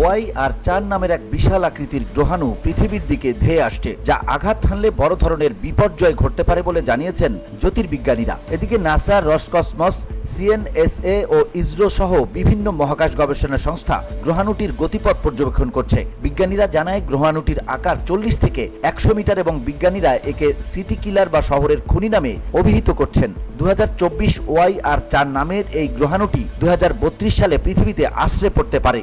Y আর চার নামের এক বিশাল আকৃতির গ্রহাণু পৃথিবীর দিকে ধেয়ে আসছে, যা আঘাত হানলে বড় ধরনের বিপর্যয় ঘটতে পারে বলে জানিয়েছেন জ্যোতির্বিজ্ঞানীরা। এদিকে নাসা, রসকসমস, সিএনএসএ ও ইসরো সহ বিভিন্ন মহাকাশ গবেষণা সংস্থা গ্রহাণুটির গতিপথ পর্যবেক্ষণ করছে। বিজ্ঞানীরা জানায়, গ্রহাণুটির আকার চল্লিশ থেকে একশো মিটার এবং বিজ্ঞানীরা একে সিটি কিলার বা শহরের খুনি নামে অভিহিত করছেন। দুহাজার চব্বিশ ওয়াই আর চার নামের এই গ্রহাণুটি দু হাজার বত্রিশ সালে পৃথিবীতে আশ্রে পড়তে পারে।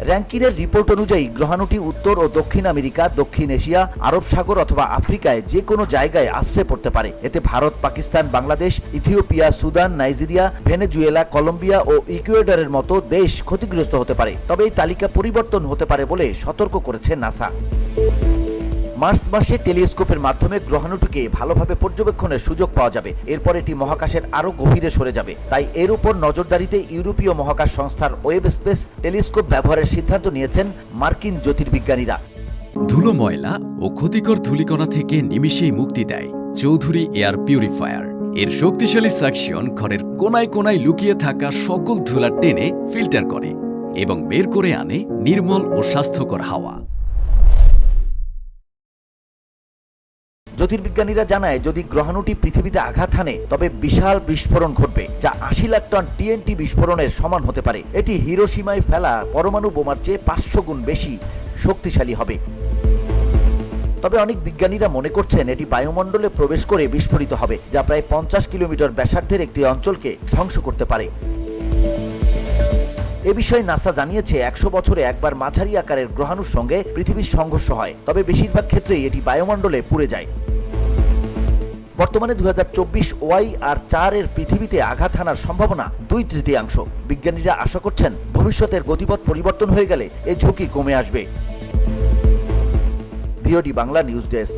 র্যাঙ্কিনের রিপোর্ট অনুযায়ী গ্রহাণুটি উত্তর ও দক্ষিণ আমেরিকা, দক্ষিণ এশিয়া, আরব সাগর অথবা আফ্রিকায় যে কোনো জায়গায় আশ্রে পড়তে পারে। এতে Bharat, Pakistan, Bangladesh, Ethiopia, Sudan, Nigeria, Venezuela, Colombia ও ইকুয়েডারের মতো দেশ ক্ষতিগ্রস্ত হতে পারে। তবে এই তালিকা পরিবর্তন হতে পারে বলে সতর্ক করেছে নাসা। মার্চ মাসে টেলিস্কোপের মাধ্যমে গ্রহাণুটিকে ভালোভাবে পর্যবেক্ষণের সুযোগ পাওয়া যাবে। এরপর এটি মহাকাশের আরও গভীরে সরে যাবে। তাই এর উপর নজরদারিতে ইউরোপীয় মহাকাশ সংস্থার ওয়েব স্পেস টেলিস্কোপ ব্যবহারের সিদ্ধান্ত নিয়েছেন মার্কিন জ্যোতির্বিজ্ঞানীরা। ধুলো ময়লা ও ক্ষতিকর ধূলিকণা থেকে নিমিষেই মুক্তি দেয় চৌধুরী এয়ার পিউরিফায়ার। এর শক্তিশালী সাকশন ঘরের কোনায় কোনায় লুকিয়ে থাকা সকল ধুলা টেনে ফিল্টার করে এবং বের করে আনে নির্মল ও স্বাস্থ্যকর হাওয়া। জ্যোতির্বিজ্ঞানীরা জানায়, যদি গ্রহাণুটি পৃথিবীতে আঘাত হানে, তবে বিশাল বিস্ফোরণ ঘটবে, যা আশি লাখ টন টিএনটি বিস্ফোরণের সমান হতে পারে। এটি হিরোসীমায় ফেলা পরমাণু বোমার চেয়ে পাঁচশো গুণ বেশি শক্তিশালী হবে। তবে অনেক বিজ্ঞানীরা মনে করছেন, এটি বায়ুমণ্ডলে প্রবেশ করে বিস্ফোরিত হবে, যা প্রায় পঞ্চাশ কিলোমিটার ব্যাসার্ধের একটি অঞ্চলকে ধ্বংস করতে পারে। এ বিষয়ে নাসা জানিয়েছে, একশো বছরে একবার মাঝারি আকারের গ্রহাণুর সঙ্গে পৃথিবীর সংঘর্ষ হয়, তবে বেশিরভাগ ক্ষেত্রেই এটি বায়ুমণ্ডলে পুড়ে যায়। বর্তমানে দু হাজার চব্বিশ ওয়াই আর চার এর পৃথিবীতে আঘাত হানার সম্ভাবনা দুই তৃতীয়াংশ। বিজ্ঞানীরা আশা করছেন ভবিষ্যতের গতিপথ পরিবর্তন হয়ে গেলে এই ঝুঁকি কমে আসবে। VOD Bangla news desk.